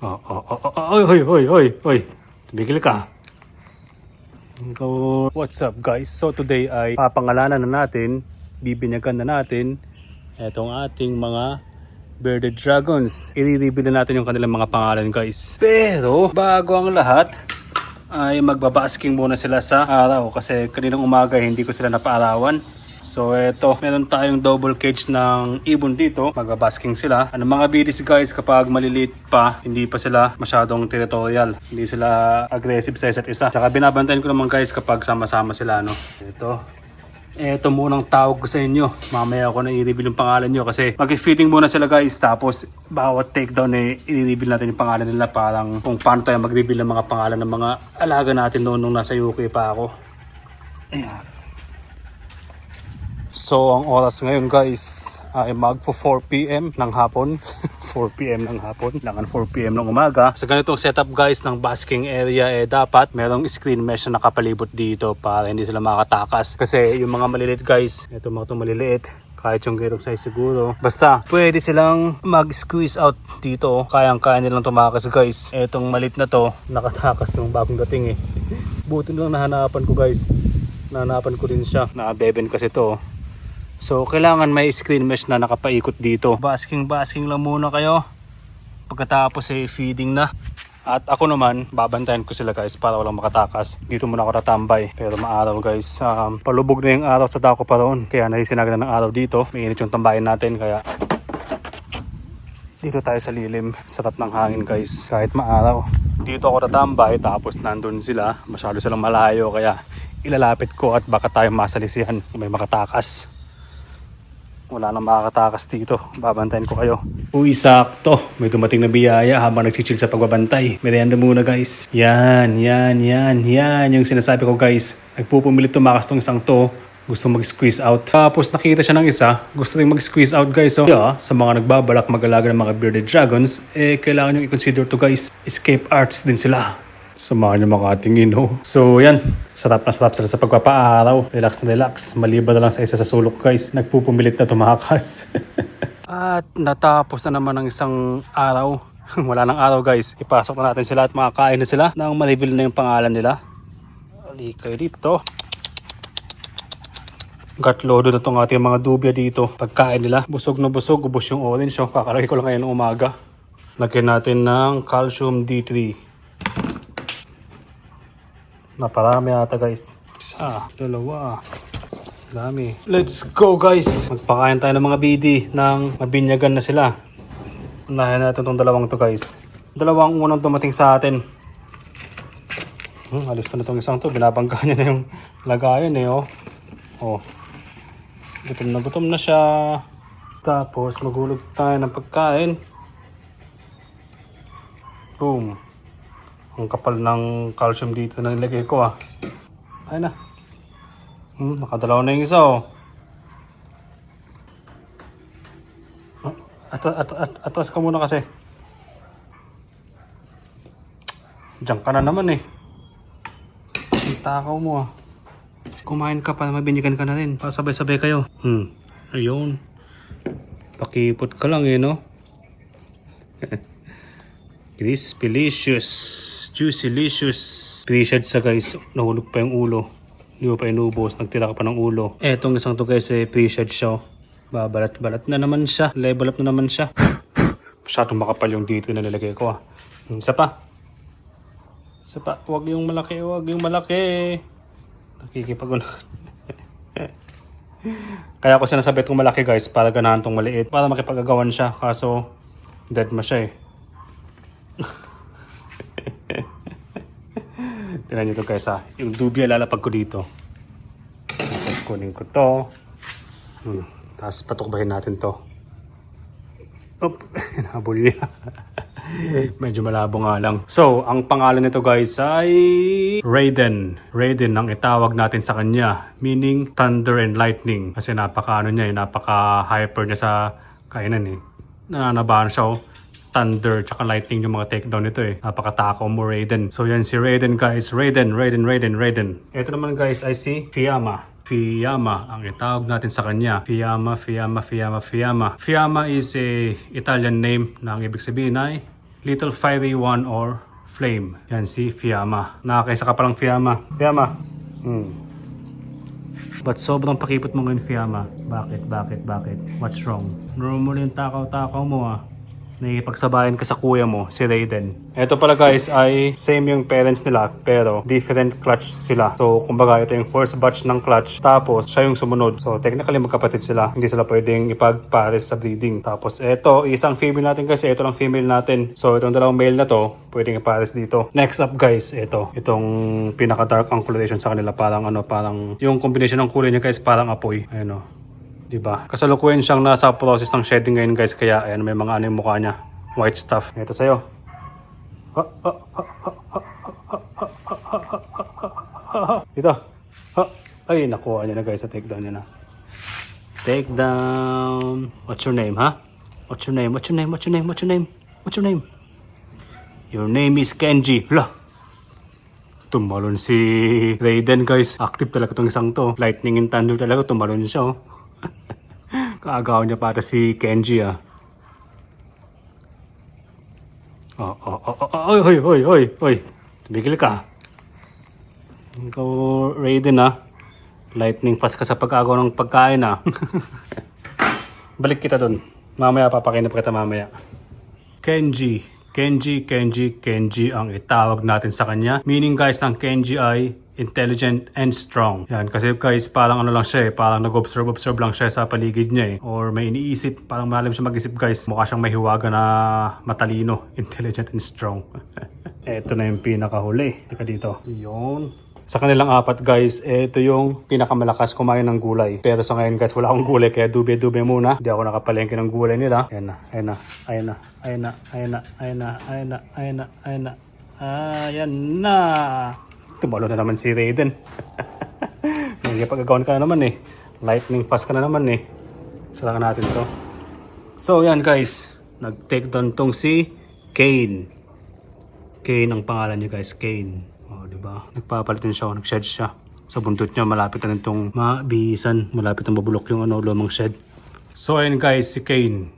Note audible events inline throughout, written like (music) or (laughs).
Oh, oh, oh, oh, oy, oy, oy, oy, oy. Tumigil ka. What's up guys? So today ay papangalanan na natin, bibinyagan na natin etong ating mga bearded dragons. I-reveal na natin yung kanilang mga pangalan guys. Pero, bago ang lahat, ay magbabasking muna sila sa araw kasi kaninang umaga hindi ko sila napaarawan. So eto, meron tayong double cage ng ibon dito. Magbabasking sila. Ano mga bidis guys kapag maliliit pa, hindi pa sila masyadong territorial. Hindi sila aggressive sa isa't isa. Tsaka binabantayan ko naman guys kapag sama-sama sila no. Ito, eto munang tawag ko sa inyo. Mamaya ako na i-reveal yung pangalan nyo kasi mag-feeding muna sila guys. Tapos bawat takedown eh, i-reveal natin yung pangalan nila. Parang kung paano tayo mag-reveal ng mga pangalan ng mga alaga natin noon nung nasa UK pa ako. Ayan. So ang oras ngayon guys ay magpo 4pm ng hapon. (laughs) 4pm ng hapon, langan 4pm ng umaga. Sa ganitong setup guys ng basking area eh dapat merong screen mesh na nakapalibot dito para hindi sila makatakas. Kasi yung mga maliliit guys, ito mga itong maliliit, kahit yung ganitong size siguro. Basta, pwede silang mag-squeeze out dito. Kayang-kaya nilang tumakas guys. Etong malit na to, nakatakas nung bagong dating eh. (laughs) Buti lang nahanapan ko guys. Nahanapan ko din siya. Nakabeben kasi to. So, kailangan may screen mesh na nakapaikot dito. Basking-basking lang muna kayo. Pagkatapos ay feeding na. At ako naman, babantayan ko sila guys para walang makatakas. Dito muna ako natambay. Pero maaraw guys. Um, palubog na yung araw sa dako pa roon. Kaya nahisinagan na ng araw dito. Mainit yung tambayan natin. Kaya dito tayo sa lilim. Sarap ng hangin guys. Kahit maaraw. Dito ako tatambay tapos nandun sila. Masyado silang malayo kaya ilalapit ko at baka tayo masalisihan kung may makatakas. Wala nang makakatakas dito. Babantayan ko kayo. Uy, sakto. May dumating na biyaya habang nagchichill sa pagbabantay. Merienda muna guys. Yan, yan, yan, yan. Yung sinasabi ko guys. Nagpupumilit tumakas tong isang to. Gusto mag-squeeze out. Tapos nakita siya ng isa. Gusto rin mag-squeeze out guys. So, yeah, sa mga nagbabalak mag-alaga ng mga bearded dragons, eh kailangan nyo i-consider to guys. Escape arts din sila. Samahan niyo makatingin, no? So, yan. Sarap na sarap sila sa pagpapaaraw. Relax na relax. Maliban na lang sa isa sa sulok, guys. Nagpupumilit na tumakas. (laughs) at natapos na naman ng isang araw. (laughs) Wala nang araw, guys. Ipasok na natin sila at makakain na sila nang ma-reveal na yung pangalan nila. Ali kayo dito. Gatlodo na itong ating mga dubya dito. Pagkain nila, busog na busog, ubos yung orange. So, kakalagay ko lang ngayon ng umaga. Lagyan natin ng calcium D3. Naparami ata guys. Isa, dalawa. Dami. Let's go guys! Magpakain tayo ng mga BD ng mabinyagan na sila. Unahin natin itong dalawang to guys. Dalawang unang dumating sa atin. Hmm, alis na itong isang to. Binabangga (laughs) niya na yung lagayan eh oh. Oh. Gutom na gutom na siya. Tapos magulog tayo ng pagkain. Boom. Ang kapal ng calcium dito na nilagay ko ah. Ayun na. Hmm, nakadalaw na yung isa oh. Ah, At, at, at, atras ka muna kasi. Diyan ka na naman eh. Ang takaw mo ah. Kumain ka para mabinyagan ka na rin. Para sabay-sabay kayo. Hmm. Ayun. Pakipot ka lang eh no. (laughs) Crispylicious. Juicylicious. Pre-shed sa guys. Nahulog pa yung ulo. Hindi mo pa inubos. Nagtira ka pa ng ulo. Etong isang to guys eh pre-shed siya. oh. Babalat-balat na naman siya. Level up na naman siya. (sighs) Masyadong makapal yung dito na nilagay ko ah. Hmm, Isa pa. Isa pa. Huwag yung malaki. Huwag yung malaki. Nakikipagunahan. (laughs) Kaya ako sinasabi itong malaki guys para ganahan itong maliit. Para makipagagawan siya. Kaso dead ma siya eh. (laughs) Tingnan nyo ito guys ha. Yung dubya lalapag ko dito. Tapos kunin ko to. Hmm. Tapos patukbahin natin to. Oop. (laughs) Nahabol niya. (laughs) Medyo malabo nga lang. So, ang pangalan nito guys ay Raiden. Raiden ang itawag natin sa kanya. Meaning thunder and lightning. Kasi napaka ano niya eh, napaka hyper niya sa kainan eh. Nananabahan siya oh thunder tsaka lightning yung mga takedown nito eh. Napakatakaw mo Raiden. So yan si Raiden guys. Raiden, Raiden, Raiden, Raiden. Ito naman guys ay si Fiamma. Fiamma ang itawag natin sa kanya. Fiamma, Fiamma, Fiamma, Fiamma. Fiamma is a Italian name na ang ibig sabihin ay Little Fiery One or Flame. Yan si Fiamma. Nakakaisa ka palang Fiamma. Fiamma. Hmm. Ba't sobrang pakipot mo ngayon, Fiamma? Bakit, bakit, bakit? What's wrong? Normally yung takaw-takaw mo ah. Nakikipagsabayan ka sa kuya mo, si Raiden. Ito pala guys ay same yung parents nila pero different clutch sila. So kumbaga ito yung first batch ng clutch tapos siya yung sumunod. So technically magkapatid sila. Hindi sila pwedeng ipagpares sa breeding. Tapos ito, isang female natin kasi ito lang female natin. So itong dalawang male na to, pwedeng ipares dito. Next up guys, ito. Itong pinaka dark ang coloration sa kanila parang ano, parang yung combination ng kulay niya guys parang apoy. Ayan 'di ba? Kasalukuyan siyang nasa process ng shedding ngayon, guys, kaya ayan may mga ano yung mukha niya, white stuff. Ito sa iyo. Ito. Ay, nakuha niya na guys. Take down niya na. Take down. What's your name, ha? What's your name? What's your name? What's your name? What's your name? What's your name? Your name is Kenji. Hala. Tumalon si Raiden guys. Active talaga tong isang to. Lightning in thunder talaga. Tumalon siya oh. Kaagaw niya para si Kenji ah. Oh, oh, oh, oh, oh, oy, oy, oy, oy, oy. Tumigil ka. Ikaw, Raiden ah. Lightning fast ka sa pag-agaw ng pagkain ah. (laughs) Balik kita dun. Mamaya papakinap kita mamaya. Kenji. Kenji, Kenji, Kenji ang itawag natin sa kanya. Meaning guys, ang Kenji ay intelligent and strong. Yan, kasi guys, parang ano lang siya eh, parang nag-observe-observe lang siya sa paligid niya eh. Or may iniisip, parang malalim siya mag-isip guys. Mukha siyang may hiwaga na matalino, (laughs) intelligent and strong. (laughs) Ito na yung pinakahuli. Teka dito. Yun. Sa kanilang apat guys, ito yung pinakamalakas kumain ng gulay. Pero sa ngayon guys, wala akong gulay kaya dube-dube muna. Hindi ako nakapalengke ng gulay nila. Ayan na, ayan na, ayan na, ayan na, ayan na, ayan na, ayan na, ayan na, ayan na, ayan na. Tumalo na naman si Raiden. (laughs) Nagkipag-agawan ka na naman eh. Lightning fast ka na naman eh. Salakan natin to. So yan guys, nag-take down tong si Kane. Kane ang pangalan niya guys, Kane. Oh, di ba? Nagpapalit din siya, nag-shed siya. Sa buntot niya, malapit na nitong mabihisan. Malapit na mabulok yung ano, lumang shed. So ayun guys, si Kane.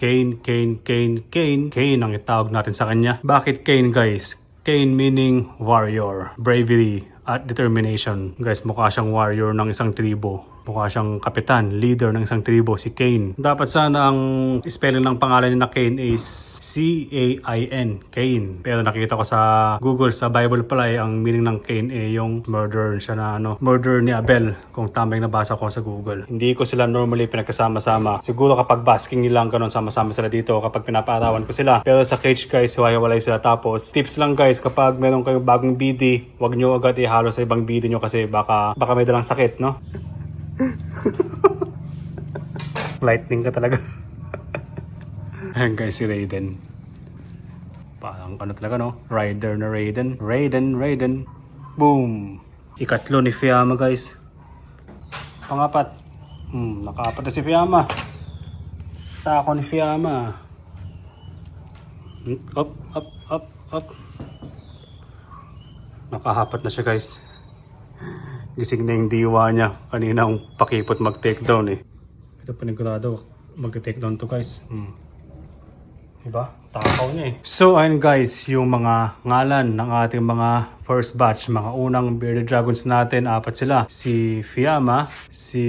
Kane, Kane, Kane, Kane. Kane ang itawag natin sa kanya. Bakit Kane guys? Kane meaning warrior, bravery, at determination. Guys, mukha siyang warrior ng isang tribo. Mukha siyang kapitan, leader ng isang tribo, si Kane. Dapat sana ang spelling ng pangalan niya na Kane is C-A-I-N, Kane. Pero nakita ko sa Google, sa Bible pala eh, ang meaning ng Kane eh yung murderer siya na ano, murder ni Abel, kung tama yung nabasa ko sa Google. Hindi ko sila normally pinagkasama-sama. Siguro kapag basking nila ganun, sama-sama sila dito kapag pinapaarawan ko sila. Pero sa cage guys, hiwa-hiwalay sila. Tapos, tips lang guys, kapag meron kayong bagong BD, wag nyo agad ihalo sa ibang BD nyo kasi baka, baka may dalang sakit, no? Lightning ka talaga. (laughs) Ayan guys, si Raiden. Parang ano talaga no? Rider na Raiden. Raiden, Raiden. Boom! Ikatlo ni Fiamma guys. Pangapat. Hmm, nakaapat na si Fiamma. Tako ni Fiamma. Hmm, Up, up, up, up. Nakahapat na siya guys. Gising na yung diwa niya. Kanina ang pakipot mag-take down eh. Ito panigurado. Mag-take down to guys. Hmm. Diba? Takaw niya eh. So ayun guys, yung mga ngalan ng ating mga first batch, mga unang bearded dragons natin, apat sila. Si Fiamma, si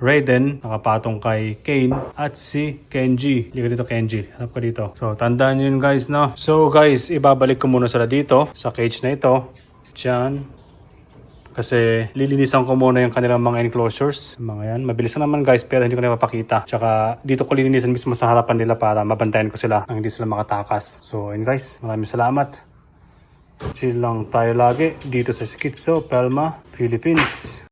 Raiden, nakapatong kay Kane, at si Kenji. Hindi ka dito Kenji, hanap ka dito. So tandaan nyo yun guys no. So guys, ibabalik ko muna sila dito sa cage na ito. Diyan. Kasi lilinisan ko muna yung kanilang mga enclosures. Mga yan. Mabilis na naman guys pero hindi ko na mapakita. Tsaka dito ko lilinisan mismo sa harapan nila para mabantayan ko sila nang hindi sila makatakas. So yun guys. Maraming salamat. Chill lang tayo lagi dito sa Schizo, Palma, Philippines.